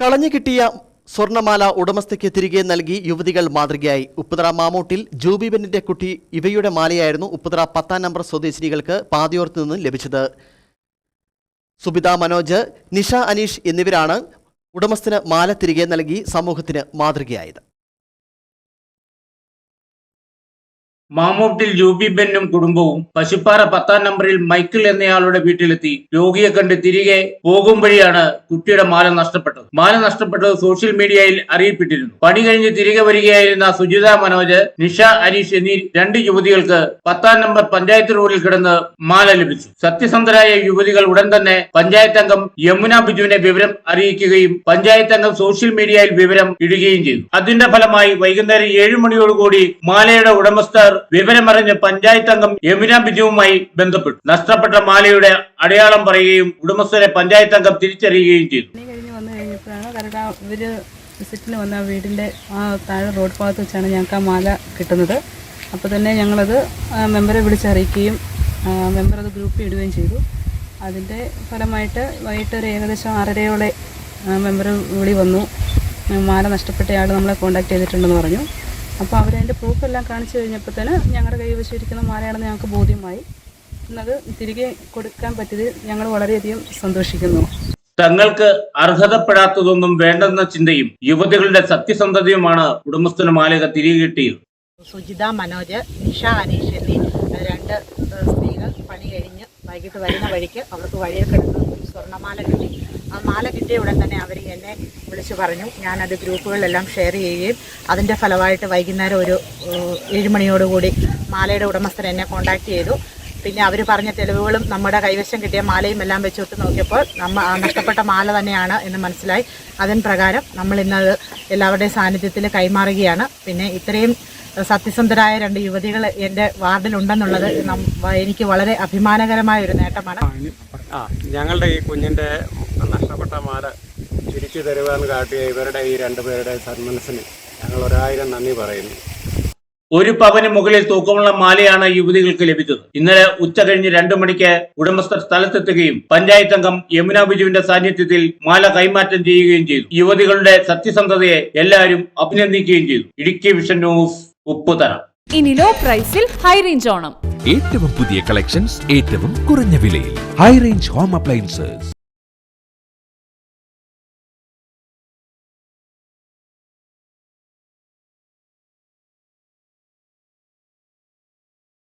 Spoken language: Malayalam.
കളഞ്ഞു കിട്ടിയ സ്വർണമാല ഉടമസ്ഥയ്ക്ക് തിരികെ നൽകി യുവതികൾ മാതൃകയായി. ഉപ്പുതറ മാമൂട്ടിൽ ജൂബിബെന്നിന്റെ കുട്ടി ഇവയുടെ മാലയായിരുന്നു ഉപ്പുതറ പത്താം നമ്പർ സ്വദേശിനികൾക്ക് പാതയോർത്ത് നിന്നും ലഭിച്ചത്. സുബിത മനോജ് നിഷ അനീഷ് എന്നിവരാണ് ഉടമസ്ഥന് മാല തിരികെ നൽകി സമൂഹത്തിന് മാതൃകയായത്. മാമൂട്ടിൽ ജൂബി ബെന്നും കുടുംബവും പശുപ്പാറ പത്താം നമ്പറിൽ മൈക്കിൾ എന്നയാളുടെ വീട്ടിലെത്തി രോഗിയെ കണ്ട് തിരികെ പോകും വഴിയാണ് കുട്ടിയുടെ മാല നഷ്ടപ്പെട്ടത്. മാല നഷ്ടപ്പെട്ടത് സോഷ്യൽ മീഡിയയിൽ അറിയപ്പെട്ടിരുന്നു. പണി കഴിഞ്ഞ് തിരികെ വരികയായിരുന്ന സുജിത മനോജ് നിഷ അനീഷ് എന്നീ രണ്ട് യുവതികൾക്ക് പത്താം നമ്പർ പഞ്ചായത്ത് റോഡിൽ കിടന്ന് മാല ലഭിച്ചു. സത്യസന്ധരായ യുവതികൾ ഉടൻ തന്നെ പഞ്ചായത്ത് അംഗം യമുന ബിജുവിനെ വിവരം അറിയിക്കുകയും പഞ്ചായത്ത് അംഗം സോഷ്യൽ മീഡിയയിൽ വിവരം ഇടുകയും ചെയ്തു. അതിന്റെ ഫലമായി വൈകുന്നേരം ഏഴ് മണിയോടുകൂടി മാലയുടെ ഉടമസ്ഥർ വിവരമറിഞ്ഞ് പഞ്ചായത്ത് അംഗം യമുന ബിജുവുമായി ബന്ധപ്പെട്ടു. നഷ്ടപ്പെട്ട മാലയുടെ അടയാളം പറയുകയും ഉടമസ്ഥരെ പഞ്ചായത്ത് അംഗം തിരിച്ചറിയുകയും ചെയ്തു. വിസിറ്റിന് വന്ന വീടിന്റെ ആ താഴെ റോഡ് ഭാഗത്ത് വെച്ചാണ് ഞങ്ങൾക്ക് ആ മാല കിട്ടുന്നത്. അപ്പോൾ തന്നെ ഞങ്ങളത് മെമ്പറെ വിളിച്ചറിയിക്കുകയും മെമ്പർ അത് ഗ്രൂപ്പിൽ ഇടുകയും ചെയ്തു. അതിന്റെ ഫലമായിട്ട് വൈകിട്ട് ഒരു ഏകദേശം ആറരയോടെ മെമ്പർ വിളി വന്നു. മാല നഷ്ടപ്പെട്ടയാൾ നമ്മളെ കോൺടാക്ട് ചെയ്തിട്ടുണ്ടെന്ന് പറഞ്ഞു. അപ്പോൾ അവരതിന്റെ പ്രൂഫെല്ലാം കാണിച്ചു കഴിഞ്ഞപ്പോൾ ഞങ്ങളുടെ കൈവശം ഇരിക്കുന്ന മാലയാണെന്ന് ഞങ്ങൾക്ക് ബോധ്യമായി. എന്നത് തിരികെ കൊടുക്കാൻ പറ്റിയത് ഞങ്ങൾ വളരെയധികം സന്തോഷിക്കുന്നു. തങ്ങൾക്ക് അർഹതപ്പെടാത്തതൊന്നും വേണ്ടെന്ന ചിന്തയും യുവതികളുടെ സത്യസന്ധതയുമാണ് കുടുംബസ്ഥന മാലിക തിരികെ കിട്ടിയത്. സുജിത മനോജ് നിഷ അനീഷ് എന്നീ രണ്ട് സ്ത്രീകൾ പണി കഴിഞ്ഞ് വൈകിട്ട് വരുന്ന വഴിക്ക് അവർക്ക് വഴിയിൽ കിടക്കുന്ന സ്വർണമാല സ്വർണമാല മാല കിട്ടിയ ഉടൻ തന്നെ അവർ എന്നെ വിളിച്ചു പറഞ്ഞു. ഞാനത് ഗ്രൂപ്പുകളിലെല്ലാം ഷെയർ ചെയ്യുകയും അതിന്റെ ഫലമായിട്ട് വൈകുന്നേരം ഒരു ഏഴുമണിയോടുകൂടി ഏഴ് മണിയോടുകൂടി മാലയുടെ ഉടമസ്ഥർ എന്നെ കോൺടാക്റ്റ് ചെയ്തു. പിന്നെ അവർ പറഞ്ഞ തെളിവുകളും നമ്മുടെ കൈവശം കിട്ടിയ മാലയും എല്ലാം വെച്ചിട്ട് നോക്കിയപ്പോൾ നമ്മ നഷ്ടപ്പെട്ട മാല തന്നെയാണ് എന്ന് മനസ്സിലായി. അതിൻ പ്രകാരം നമ്മൾ ഇന്നത് എല്ലാവരുടെയും സാന്നിധ്യത്തിൽ കൈമാറുകയാണ്. പിന്നെ ഇത്രയും സത്യസന്ധരായ രണ്ട് യുവതികൾ എന്റെ വാർഡിലുണ്ടെന്നുള്ളത് എനിക്ക് വളരെ അഭിമാനകരമായ ഒരു നേട്ടമാണ്. ഞങ്ങളുടെ ഈ കുഞ്ഞിന്റെ നഷ്ടപ്പെട്ട മാല തിരിച്ചു തരുവാൻ കാട്ടിയ ഇവരുടെ ഈ രണ്ടുപേരുടെ സന്മനസ്സിന് ഞങ്ങൾ ഒരായിരം നന്ദി പറയുന്നു. ഒരു പവന് മുകളിൽ തൂക്കമുള്ള മാലയാണ് യുവതികൾക്ക് ലഭിച്ചത്. ഇന്നലെ ഉച്ച കഴിഞ്ഞ് രണ്ടു മണിക്ക് ഉടമസ്ഥർ സ്ഥലത്തെത്തുകയും പഞ്ചായത്ത് അംഗം യമുന ബിജുവിന്റെ സാന്നിധ്യത്തിൽ മാല കൈമാറ്റം ചെയ്യുകയും ചെയ്തു. യുവതികളുടെ സത്യസന്ധതയെ എല്ലാവരും അഭിനന്ദിക്കുകയും ചെയ്തു. Idukki vision news Upputhara. ഇനി ലോ പ്രൈസിൽ ഹൈ റേഞ്ച് ഓണം. ഏറ്റവും പുതിയ കളക്ഷൻസ് ഏറ്റവും കുറഞ്ഞ വിലയിൽ. High range home appliances.